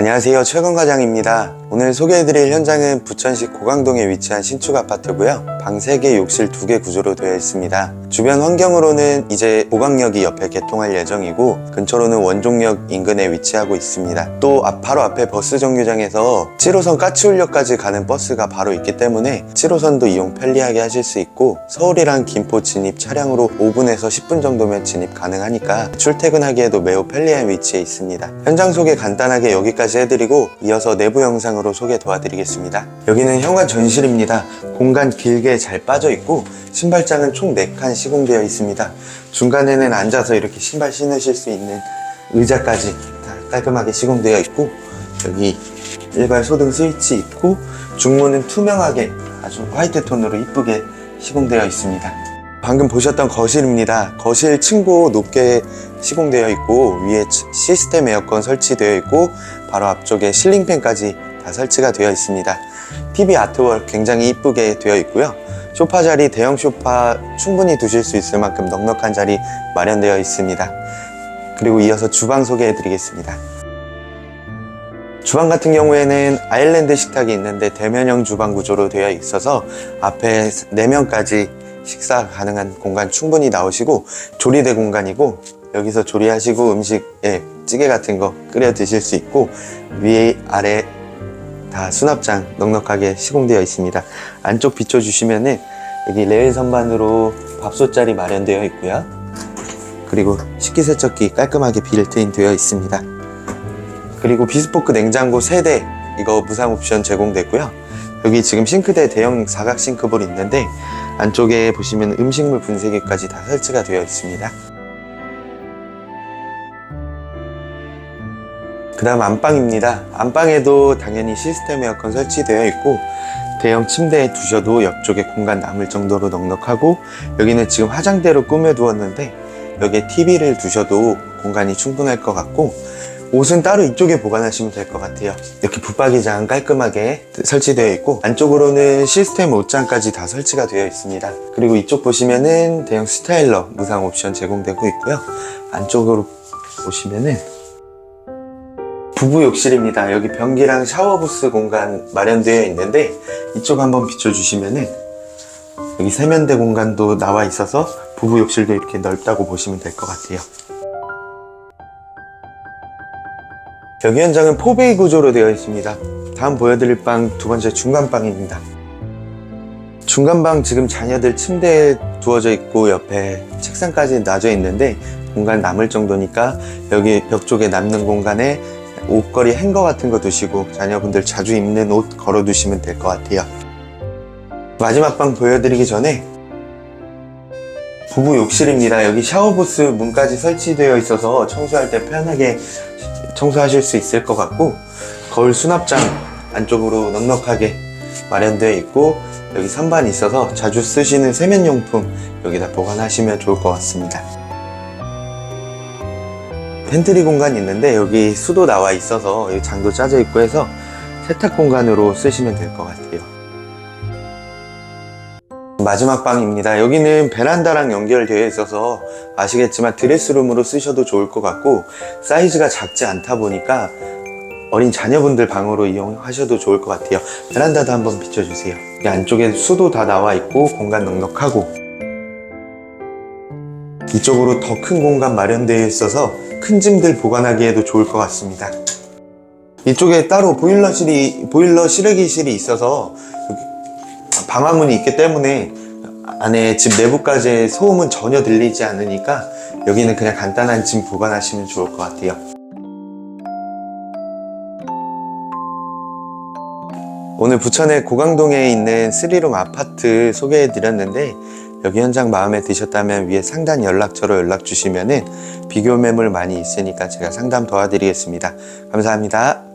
안녕하세요. 최건 과장입니다. 오늘 소개해드릴 현장은 부천시 고강동에 위치한 신축 아파트고요. 방 3개 욕실 2개 구조로 되어 있습니다 주변 환경으로는 이제 고강역이 옆에 개통할 예정이고 근처로는 원종역 인근에 위치하고 있습니다. 또 앞- 바로 앞에 버스 정류장에서 7호선 까치울역까지 가는 버스가 바로 있기 때문에 7호선도 이용 편리하게 하실 수 있고 서울이랑 김포 진입 차량으로 5분에서 10분 정도면 진입 가능하니까 출퇴근하기에도 매우 편리한 위치에 있습니다. 현장 소개 간단하게 여기까지 해드리고 이어서 내부 영상으로 소개 도와드리겠습니다. 여기는 현관 전실입니다. 공간 길게 잘 빠져 있고 신발장은 총 4칸 시공되어 있습니다. 중간에는 앉아서 이렇게 신발 신으실 수 있는 의자까지 다 깔끔하게 시공되어 있고 여기 일괄 소등 스위치 있고 중문은 투명하게 아주 화이트 톤으로 이쁘게 시공되어 있습니다. 방금 보셨던 거실입니다. 거실 층고 높게 시공되어 있고 위에 치- 시스템 에어컨 설치되어 있고 바로 앞쪽에 실링팬까지 다 설치가 되어 있습니다. TV 아트월 굉장히 이쁘게 되어 있고요 소파 자리 대형 소파 충분히 두실 수 있을 만큼 넉넉한 자리 마련되어 있습니다. 그리고 이어서 주방 소개해 드리겠습니다. 주방 같은 경우에는 아일랜드 식탁이 있는데 대면형 주방 구조로 되어 있어서 앞에 4명까지 식사 가능한 공간 충분히 나오시고 조리대 공간이고 여기서 조리하시고 음식, 예, 찌개 같은 거 끓여 드실 수 있고 위에 아래 다 수납장 넉넉하게 시공되어 있습니다. 안쪽 비춰주시면은 여기 레일 선반으로 밥솥자리 마련되어 있고요. 그리고 식기세척기 깔끔하게 빌트인 되어 있습니다. 그리고 비스포크 냉장고 3대 이거 무상 옵션 제공됐고요. 여기 지금 싱크대 대형 사각 싱크볼 있는데 안쪽에 보시면 음식물 분쇄기까지 다 설치가 되어 있습니다. 그 다음 안방입니다. 안방에도 당연히 시스템 에어컨 설치되어 있고 대형 침대에 두셔도 옆쪽에 공간 남을 정도로 넉넉하고 여기는 지금 화장대로 꾸며 두었는데 여기에 TV를 두셔도 공간이 충분할 것 같고 옷은 따로 이쪽에 보관하시면 될 것 같아요. 이렇게 붙박이장 깔끔하게 설치되어 있고 안쪽으로는 시스템 옷장까지 다 설치가 되어 있습니다. 그리고 이쪽 보시면은 대형 스타일러 무상 옵션 제공되고 있고요. 안쪽으로 보시면은 부부 욕실입니다. 여기 변기랑 샤워 부스 공간 마련되어 있는데 이쪽 한번 비춰주시면은 여기 세면대 공간도 나와 있어서 부부 욕실도 이렇게 넓다고 보시면 될 것 같아요. 여기 현장은 포베이 구조로 되어 있습니다. 다음 보여드릴 방 두 번째 중간방입니다. 중간방 지금 자녀들 침대에 두어져 있고 옆에 책상까지 놔져 있는데 공간 남을 정도니까 여기 벽 쪽에 남는 공간에 옷걸이 행거 같은 거 두시고 자녀분들 자주 입는 옷 걸어 두시면 될 것 같아요. 마지막 방 보여드리기 전에 부부 욕실입니다. 여기 샤워부스 문까지 설치되어 있어서 청소할 때 편하게 청소하실 수 있을 것 같고 거울 수납장 안쪽으로 넉넉하게 마련되어 있고 여기 선반이 있어서 자주 쓰시는 세면용품 여기다 보관하시면 좋을 것 같습니다. 팬트리 공간이 있는데 여기 수도 나와 있어서 장도 짜져 있고 해서 세탁 공간으로 쓰시면 될 것 같아요. 마지막 방입니다. 여기는 베란다랑 연결되어 있어서 아시겠지만 드레스룸으로 쓰셔도 좋을 것 같고 사이즈가 작지 않다 보니까 어린 자녀분들 방으로 이용하셔도 좋을 것 같아요. 베란다도 한번 비춰주세요. 이 안쪽에 수도 다 나와 있고 공간 넉넉하고 이쪽으로 더 큰 공간 마련되어 있어서 큰 짐들 보관하기에도 좋을 것 같습니다. 이쪽에 따로 보일러실이 보일러 실외기실이 있어서 방화문이 있기 때문에 안에 집 내부까지 소음은 전혀 들리지 않으니까 여기는 그냥 간단한 짐 보관하시면 좋을 것 같아요. 오늘 부천의 고강동에 있는 스리룸 아파트 소개해 드렸는데 여기 현장 마음에 드셨다면 위에 상단 연락처로 연락 주시면은 비교 매물 많이 있으니까 제가 상담 도와드리겠습니다. 감사합니다.